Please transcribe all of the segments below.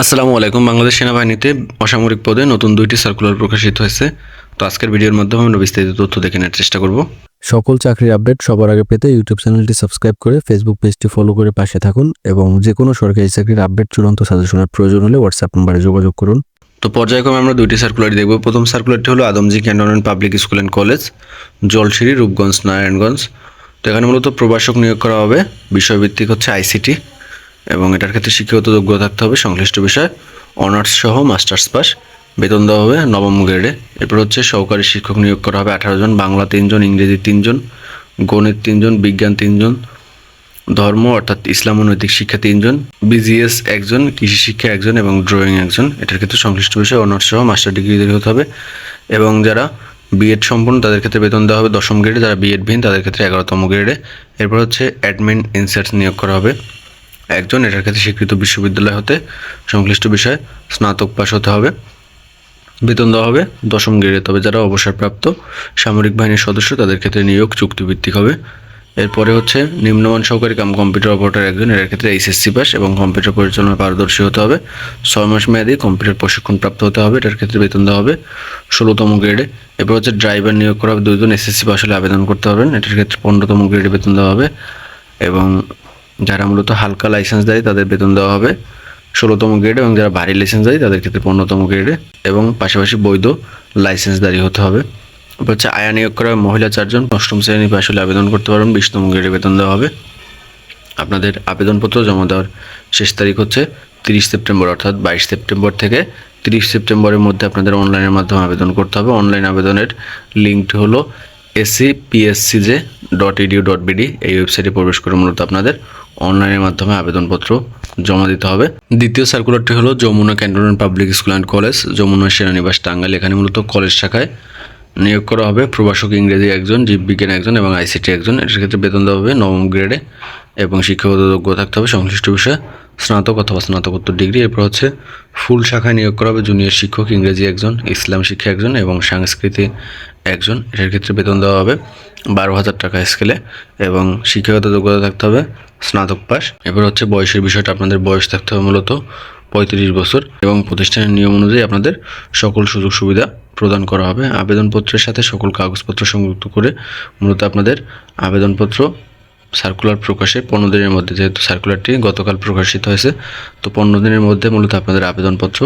আসসালামু আলাইকুম। বাংলাদেশ সেনাবাহিনীতে অসামরিক পদে নতুন দুইটি সার্কুলার প্রকাশিত হয়েছে। তো আজকের ভিডিওর মাধ্যমে আমরা বিস্তারিত তথ্য দেখে নেওয়ার চেষ্টা করব। সকল চাকরির আপডেট সবার আগে পেতে ইউটিউব চ্যানেলটি সাবস্ক্রাইব করে ফেসবুক পেজটি ফলো করে পাশে থাকুন এবং যে কোনো সরকারি চাকরির আপডেট চূড়ান্ত সাজেশনের প্রয়োজন হলে হোয়াটসঅ্যাপ নম্বরে যোগাযোগ করুন। তো পর্যায়ক্রমে আমরা দুইটি সার্কুলারই দেখব। প্রথম সার্কুলারটি হলো Adamjee cantonment public school and college Jolshiri Rupganj Narayanganj. তো এখানে মূলত প্রভাষক নিয়োগ করা হবে। বিষয়ভিত্তিক হচ্ছে আইসিটি। এবং এটার ক্ষেত্রে শিক্ষাগত যোগ্যতা থাকতে হবে। সংশ্লিষ্ট বিষয় অনার্স সহ মাস্টার্স পাস বেতন দেওয়া হবে নবম গ্রেডে এরপর হচ্ছে সহকারী শিক্ষক নিয়োগ করা হবে আঠারো জন, বাংলা তিনজন, ইংরেজি তিনজন, গণিত তিনজন, বিজ্ঞান তিনজন, ধর্ম অর্থাৎ ইসলাম ও নৈতিক শিক্ষা তিনজন বিজিএস একজন, কৃষি শিক্ষা একজন এবং ড্রয়িং একজন। এটার ক্ষেত্রে সংশ্লিষ্ট বিষয়ে অনার্স সহ মাস্টার ডিগ্রি হতে হবে। এবং যারা বিএড সম্পূর্ণ তাদের ক্ষেত্রে বেতন দেওয়া হবে দশম গ্রেডে যারা বিএড ভিন তাদের ক্ষেত্রে এগারোতম গ্রেডে এরপর হচ্ছে অ্যাডমিন ইনসার্ট নিয়োগ করা হবে। একজন, এটার ক্ষেত্রে স্বীকৃত বিশ্ববিদ্যালয় হতে সংশ্লিষ্ট বিষয়ে স্নাতক পাস হতে হবে, বেতন দেওয়া হবে দশম গ্রেডে। তবে যারা অবসরপ্রাপ্ত সামরিক বাহিনীর সদস্য, তাদের ক্ষেত্রে নিয়োগ চুক্তিভিত্তিক হবে। এরপরে হচ্ছে নিম্নমান সহকারী কাম, কম্পিউটার অপারেটর একজন, এর ক্ষেত্রে এইচএসসি পাস এবং কম্পিউটার পরিচালনায় পারদর্শী হতে হবে। ছয় মাস মেয়াদি কম্পিউটার প্রশিক্ষণ প্রাপ্ত হতে হবে, এটার ক্ষেত্রে বেতন দেওয়া হবে ষোলোতম গ্রেডে। এরপর হচ্ছে ড্রাইভার নিয়োগ করা হবে দুজন এসএসসি পাস হলে আবেদন করতে পারবেন, এটার ক্ষেত্রে পনেরোতম গ্রেডে বেতন দেওয়া হবে এবং যারা মূলত হালকা লাইসেন্স দেয়, তাদের বেতন দেওয়া হবে ষোলোতম গ্রেড এবং যারা ভারী লাইসেন্স দেয়, তাদের ক্ষেত্রে পনেরোতম গ্রেডে এবং পাশাপাশি বৈধ লাইসেন্সদারি হতে হবে। হচ্ছে আয়া নিয়োগ করা মহিলা চারজন, অষ্টম শ্রেণি হলে আবেদন করতে পারবেন, বিশতম গ্রেডে বেতন দেওয়া হবে। আপনাদের আবেদনপত্র জমা দেওয়ার শেষ তারিখ হচ্ছে তিরিশ সেপ্টেম্বর, অর্থাৎ বাইশ সেপ্টেম্বর থেকে তিরিশ সেপ্টেম্বরের মধ্যে আপনাদের অনলাইনের মাধ্যমে আবেদন করতে হবে। অনলাইন আবেদনের লিঙ্কটি হলো AC PSCJ dot edu dot BD এই ওয়েবসাইটে প্রবেশ করে মূলত আপনাদের অনলাইনের মাধ্যমে আবেদনপত্র জমা দিতে হবে। দ্বিতীয় সার্কুলারটি হলো Jamuna cantonment public school and college, Jamuna সেনানিবাস Tangail. এখানে মূলত কলেজ শাখায় নিয়োগ করা হবে। প্রভাষক ইংরেজি একজন জীববিজ্ঞান একজন এবং আইসিটি একজন। এটার ক্ষেত্রে বেতন দেওয়া হবে নবম গ্রেডে এবং শিক্ষাগত যোগ্য থাকতে হবে। সংশ্লিষ্ট বিষয়ে স্নাতক অথবা স্নাতকোত্তর ডিগ্রি, এরপর হচ্ছে ফুল শাখায় নিয়োগ করা হবে জুনিয়র শিক্ষক, ইংরেজি একজন, ইসলাম শিক্ষা একজন এবং সংস্কৃতি একজন। এটার ক্ষেত্রে বেতন দেওয়া হবে বারো হাজার টাকা স্কেলে এবং শিক্ষাগত যোগ্যতা থাকতে হবে স্নাতক পাস এবার হচ্ছে বয়সের বিষয়টা, আপনাদের বয়স থাকতে হবে মূলত পঁয়ত্রিশ বছর এবং প্রতিষ্ঠানের নিয়ম অনুযায়ী আপনাদের সকল সুযোগ সুবিধা প্রদান করা হবে। আবেদনপত্রের সাথে সকল কাগজপত্র সংযুক্ত করে মূলত আপনাদের আবেদনপত্র সার্কুলার প্রকাশে পনেরো দিনের মধ্যে, যেহেতু সার্কুলারটি গতকাল প্রকাশিত হয়েছে, তো পনেরো দিনের মধ্যে মূলত আপনাদের আবেদনপত্র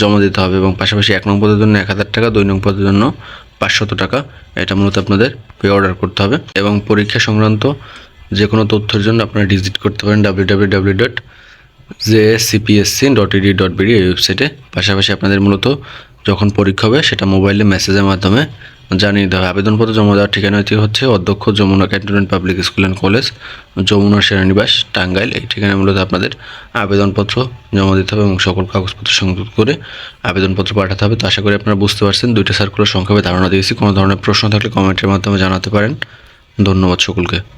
জমা দিতে হবে এবং পাশাপাশি এক নং পদের জন্য এক হাজার টাকা, দুই নং পদের জন্য পাঁচশত টাকা, এটা মূলত আপনাদের পে অর্ডার করতে হবে এবং পরীক্ষা সংক্রান্ত যে কোনো তথ্যের জন্য আপনারা ভিজিট করতে পারেন W W W dot J CPSC dot ED dot BD এই ওয়েবসাইটে পাশাপাশি আপনাদের মূলত যখন পরীক্ষা হবে, সেটা মোবাইলে মেসেজের মাধ্যমে জানিয়ে দেওয়া আবেদনপত্র জমা দেওয়ার ঠিকানাটি হচ্ছে অধ্যক্ষ Jamuna cantonment public school and college, Jamuna সেনানিবাস Tangail. এই ঠিকানায় মূলত আপনাদের আবেদনপত্র জমা দিতে হবে এবং সকল কাগজপত্র সংযুক্ত করে আবেদনপত্র পাঠাতে হবে। তো আশা করি আপনারা বুঝতে পারছেন, দুইটা সার্কুলার সংক্ষেপে ধারণা দিয়েছি। কোনো ধরনের প্রশ্ন থাকলে কমেন্টের মাধ্যমে জানাতে পারেন। ধন্যবাদ সকলকে।